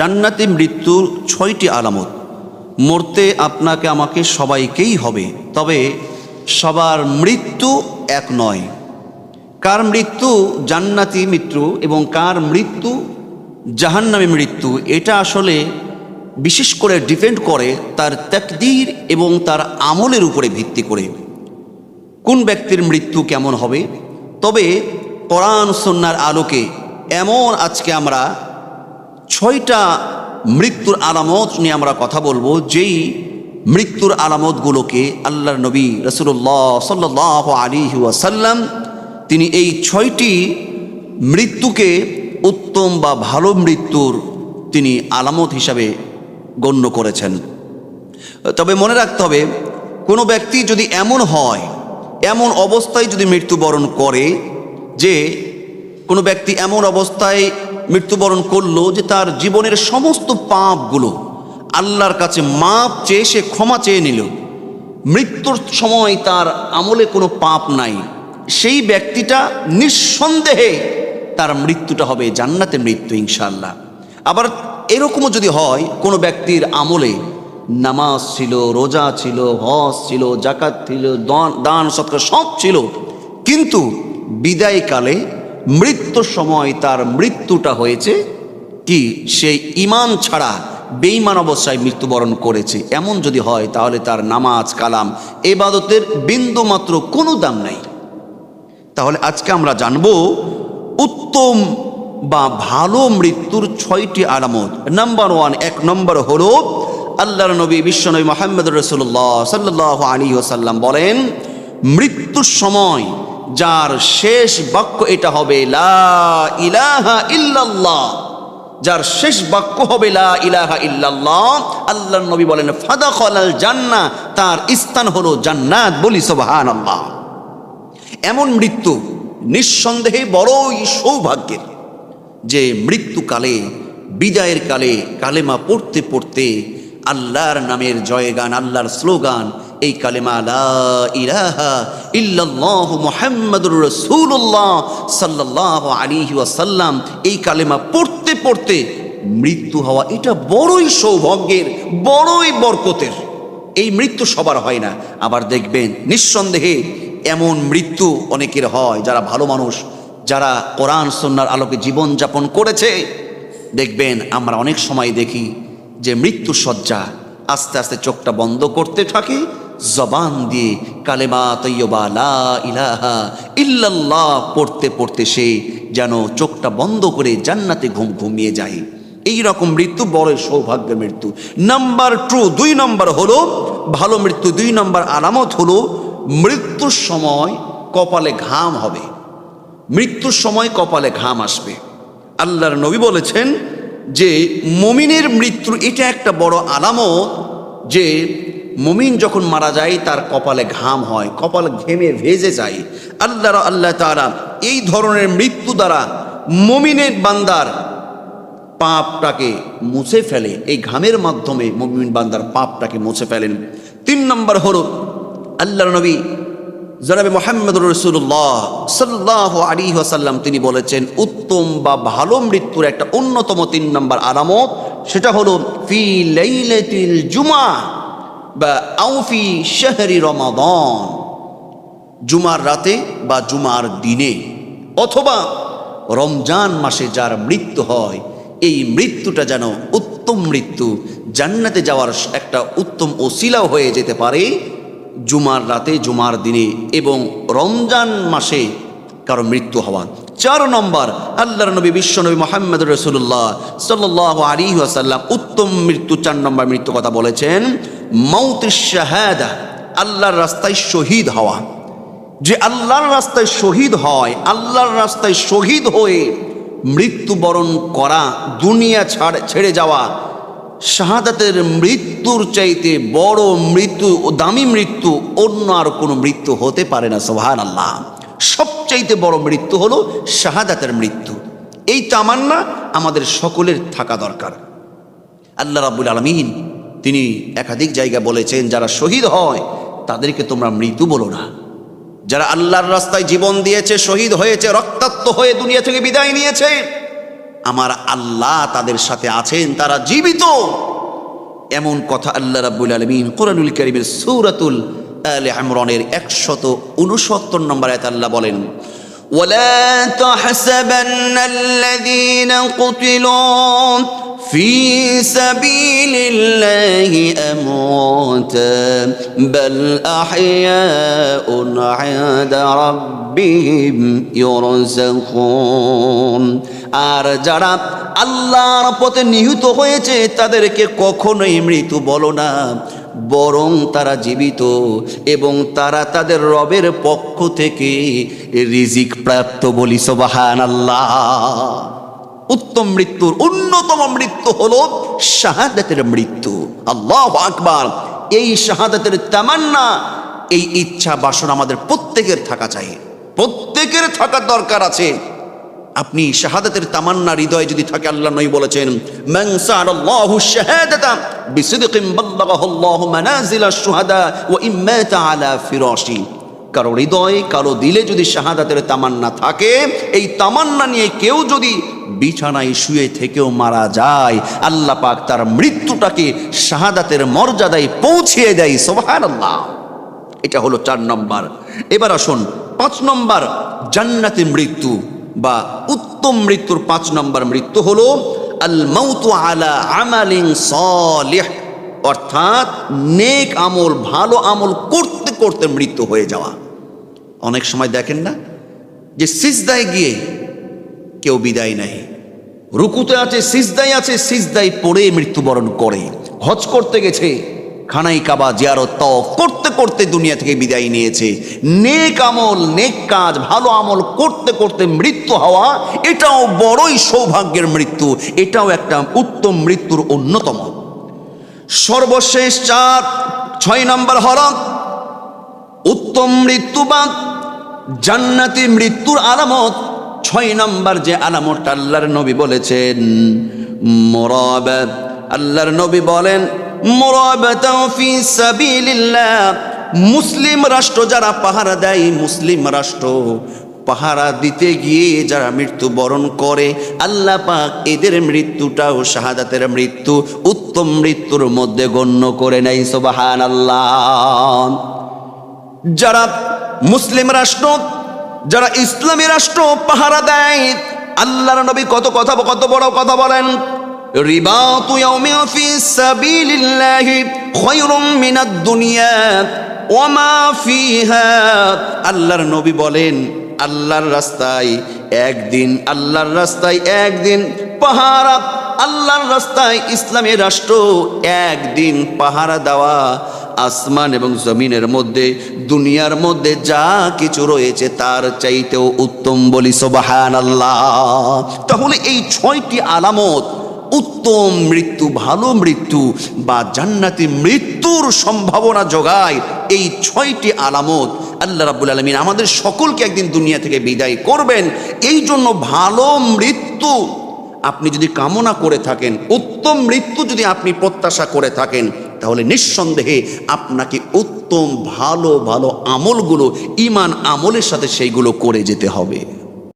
জান্নাতি মৃত্যুর ছয়টি আলামত। মরতে আপনাকে, আমাকে সবাইকেই হবে। তবে সবার মৃত্যু এক নয়। কার মৃত্যু? জান্নাতি মৃত্যু এবং কার মৃত্যু? জাহান্নামী মৃত্যু। এটা আসলে বিশেষ করে ডিপেন্ড করে তার তাকদীর এবং তার আমলের উপরে ভিত্তি করে। কোন ব্যক্তির মৃত্যু কেমন হবে? তবে কোরআন সন্ন্যার আলোকে এমন আজকে আমরা ছয়টা মৃত্যুর আলামত নিয়ে আমরা কথা বলব। যেই মৃত্যুর আলামতগুলোকে আল্লাহর নবী রসুল্লাহ সাল্লাহ আলী ওয়াসাল্লাম, তিনি এই ছয়টি মৃত্যুকে উত্তম বা ভালো মৃত্যুর তিনি আলামত হিসাবে গণ্য করেছেন। তবে মনে রাখতে হবে, কোনো ব্যক্তি যদি এমন হয়, এমন অবস্থায় যদি মৃত্যুবরণ করে যে কোনো ব্যক্তি এমন অবস্থায় মৃত্যুবরণ করল যে তার জীবনের সমস্ত পাপগুলো আল্লাহর কাছে মাপ চেয়ে সে ক্ষমা চেয়ে নিল। মৃত্যুর সময় তার আমলে কোনো পাপ নাই। সেই ব্যক্তিটা নিঃসন্দেহে তার মৃত্যুটা হবে জান্নাতে মৃত্যু ইনশাল্লাহ আবার এরকমও যদি হয়, কোনো ব্যক্তির আমলে নামাজ ছিল, রোজা ছিল, হজ ছিল জাকাত ছিল দান- সৎকার সব ছিল, কিন্তু বিদায়কালে মৃত্যুর সময় তার মৃত্যুটা হয়েছে কি? সেই ইমান ছাড়া বেঈমান অবস্থায় মৃত্যুবরণ করেছে। এমন যদি হয়, তাহলে তার নামাজ, কালাম, এবাদতের বিন্দু মাত্র কোনো দাম নাই। তাহলে আজকে আমরা জানব, উত্তম বা ভালো মৃত্যুর ছয়টি আলামত। নাম্বার ওয়ান, এক নম্বর হলো, আল্লাহর নবী বিশ্বনবী মোহাম্মদ রসুল্লাহ সাল্লাহ আলী ওসাল্লাম বলেন, মৃত্যুর সময় যার শেষ বাক্য এটা হবে, লা ইলাহা ইল্লাল্লাহ। যার শেষ বাক্য হবে, লা ইলাহা ইল্লাল্লাহ। আল্লাহর নবী বলেন ফাদা খলাল জান্না তার স্থান হলো জান্নাত বলি সোবাহান আল্লাহ এমন মৃত্যু নিঃসন্দেহে বড়ই সৌভাগ্যের যে মৃত্যুকালে, বিদায়ের কালে কালেমা পড়তে পড়তে আল্লাহর নামের জয়গান, আল্লাহর স্লোগান এই কালেমা লা ইলাহা ইল্লাল্লাহু মুহাম্মাদুর রাসূলুল্লাহ সাল্লাল্লাহু আলাইহি ওয়াসাল্লাম। এই কালেমা পড়তে পড়তে মৃত্যু হওয়া এটা বড়ই সৌভাগ্যের, বড়ই বরকতের। এই মৃত্যু সবার হয় না। আবার দেখবেন নিঃসন্দেহে এমন মৃত্যু অনেকের হয় যারা ভালো মানুষ, যারা কোরআন সন্ন্যার আলোকে জীবন যাপন করেছে। দেখবেন আমরা অনেক সময় দেখি যে মৃত্যু সজ্জা আস্তে আস্তে চোখটা বন্ধ করতে থাকে জবান দিয়ে কালেমা তৈয়বা লা ইলাহা ইল্লাল্লাহ পড়তে পড়তে সে যেন চোখটা বন্ধ করে জান্নাতে ঘুম ঘুমিয়ে যায়। এই রকম মৃত্যু বড় সৌভাগ্যের মৃত্যু। নাম্বার টু, দুই নম্বর হলো, ভালো মৃত্যু, দুই নম্বর আলামত হলো, মৃত্যুর সময় কপালে ঘাম হবে। মৃত্যুর সময় কপালে ঘাম আসবে। আল্লাহর নবী বলেছেন যে, মমিনের মৃত্যু এটা একটা বড় আলামত যে মমিন যখন মারা যায়, তার কপালে ঘাম হয়, কপাল ঘেমে ভেজে যায়। আল্লাহ আল্লাহ তারা এই ধরনের মৃত্যু দ্বারা মমিনের বান্দার পাপটাকে মুছে ফেলে। এই ঘামের মাধ্যমে মুমিন বান্দার পাপটাকে মুছে ফেলেন। তিন নম্বর হল আল্লাহ নবী জনাবে মোহাম্মদ রসুল্লাহ সাল্লাহ আলী ওয়াসাল্লাম তিনি বলেছেন, উত্তম বা ভালো মৃত্যুর একটা অন্যতম তিন নম্বর আলামত, সেটা হলো ফি লাইলাতিল জুমা। বা আউফি শাহরি রমাদান, জুমার রাতে বা জুমার দিনে, অথবা রমজান মাসে যার মৃত্যু হয়, এই মৃত্যুটা যেন উত্তম মৃত্যু, জান্নাতে যাওয়ার একটা উত্তম ওসিলাও হয়ে যেতে পারে জুমার রাতে, জুমার দিনে এবং রমজান মাসে কারও মৃত্যু হওয়া। চার নম্বর, আল্লাহর নবী বিশ্বনবী মোহাম্মদ রসুল্লাহ সাল্লাহ আলী আসাল্লাম উত্তম মৃত্যু, চার নম্বর মৃত্যু কথা বলেছেন শাহাদা, আল্লাহর রাস্তায় শহীদ হওয়া। যে আল্লাহর রাস্তায় শহীদ হয়, আল্লাহর রাস্তায় শহীদ হয়ে মৃত্যুবরণ করা, দুনিয়া ছাড়, ছেড়ে যাওয়া, শাহাদাতের মৃত্যুর চাইতে বড় মৃত্যু ও দামি মৃত্যু অন্য আর কোনো মৃত্যু হতে পারে না সোহান আল্লাহ সবচাইতে বড় মৃত্যু হলো শাহাদাতের মৃত্যু। এই তামান্না আমাদের সকলের থাকা দরকার। আল্লাহ রাবুল আলমিন তিনি একাধিক জায়গা বলেছেন যারা শহীদ হয় তাদেরকে তোমরা মৃত্যু বলো না যারা আল্লাহর রাস্তায় জীবন দিয়েছে শহীদ হয়েছে রক্তাক্ত হয়ে দুনিয়া থেকে বিদায় নিয়েছে আমার আল্লাহ তাদের সাথে আছেন তারা জীবিত এমন কথা আল্লাহ রাব্বুল আলমিন কোরআনুল করিমের সৌরাতুল আলে ইমরানের একশত উনসত্তর নম্বর আয়াত আল্লাহ বলেন ولا تحسبن الذين قتلوا في سبيل الله امواتا بل احياء عند ربهم يرزقون আর যারা আল্লাহর পথে নিহত হয়েছে তাদেরকে কখনোই মৃত্যু বলো না বরং তারা জীবিত এবং তারা তাদের রবের পক্ষ থেকে রিজিক প্রাপ্ত বলি সোবাহান আল্লাহ উত্তম মৃত্যুর অন্যতম মৃত্যু হলো শাহাদাতের মৃত্যু। আল্লাহ আকবার। এই শাহাদাতের তামান্না, এই ইচ্ছা বাসনা আমাদের প্রত্যেকের থাকা চাই। প্রত্যেকের থাকার দরকার আছে। আপনি শাহাদাতের তামান্না হৃদয়ে যদি থাকে আল্লাহ নই বলেছেন আলা ফিরাশি। কারও হৃদয়ে, কারও দিলে যদি শাহাদাতের তামান্না থাকে, এই তামান্না নিয়ে কেউ যদি বিছানায় শুয়ে থেকেও মারা যায়, আল্লাহ পাক তার মৃত্যুটাকে শাহাদাতের মর্যাদায় পৌঁছিয়ে দেয়, সুবহানাল্লাহ। এটা হলো চার নম্বর। এবার আসুন, পাঁচ নম্বর, জান্নাতি মৃত্যু বা উত্তম মৃত্যুর পাঁচ নম্বর মৃত্যু হলো আল মাউতু আলা আমালিন সালিহ, অর্থাৎ নেক আমল, ভালো আমল করতে করতে মৃত্যু হয়ে যাওয়া। অনেক সময় দেখেন না যে সিজদায় গিয়ে কেউ বিদায় নেয়। রুকুতে আছে সিজদাই আছে সিজদাই পড়ে মৃত্যুবরণ করে। হজ করতে গেছে, খানাই কাবা জিয়ারত তফ করতে করতে দুনিয়া থেকে বিদায় নিয়েছে। নেক আমল, নেক কাজ, ভালো আমল করতে করতে মৃত্যু হওয়া, এটাও বড়ই সৌভাগ্যের মৃত্যু, এটাও একটা উত্তম মৃত্যুর অন্যতম। সর্বশেষ চার, ছয় নম্বর হল উত্তম মৃত্যুবাদ জান্নাতি মৃত্যুর আলামত। ছয় নম্বর যে আলামতটা আল্লাহর নবী বলেছেন মোরাবাদ আল্লাহর নবী বলেন মুসলিম রাষ্ট্র যারা পাহারা দেয়, মুসলিম রাষ্ট্র পাহারা দিতে গিয়ে যারা মৃত্যুবরণ করে, আল্লাহ পাক এদের মৃত্যুটাও শাহাদাতের মৃত্যু, উত্তম মৃত্যুর মধ্যে গণ্য করে নেই সোবাহান আল্লাহ যারা মুসলিম রাষ্ট্র, যারা ইসলামী রাষ্ট্র পাহারা দেয়, আল্লাহর নবী কত কথা, কত বড় কথা বলেন আল্লাহর নবী বলেন, আল্লাহর রাস্তায় একদিন, আল্লাহর রাস্তায় একদিন পাহারা, আল্লাহর রাস্তায় ইসলামী রাষ্ট্র একদিন পাহারা দেওয়া আসমান এবং জমিনের মধ্যে, দুনিয়ার মধ্যে যা কিছু রয়েছে তার চাইতেও উত্তম বলি সোবাহান আল্লাহ তাহলে এই ছয়টি আলামত, উত্তম মৃত্যু, ভালো মৃত্যু বা জান্নাতি মৃত্যুর সম্ভাবনা যোগায় এই ছয়টি আলামত আল্লাহ রাবুল আলমিন আমাদের সকলকে একদিন দুনিয়া থেকে বিদায় করবেন। এই জন্য ভালো মৃত্যু আপনি যদি কামনা করে থাকেন, উত্তম মৃত্যু যদি আপনি প্রত্যাশা করে থাকেন তাহলে নিঃসন্দেহে আপনাকে উত্তম ভালো ভালো আমলগুলো ইমান আমলের সাথে সেইগুলো করে যেতে হবে।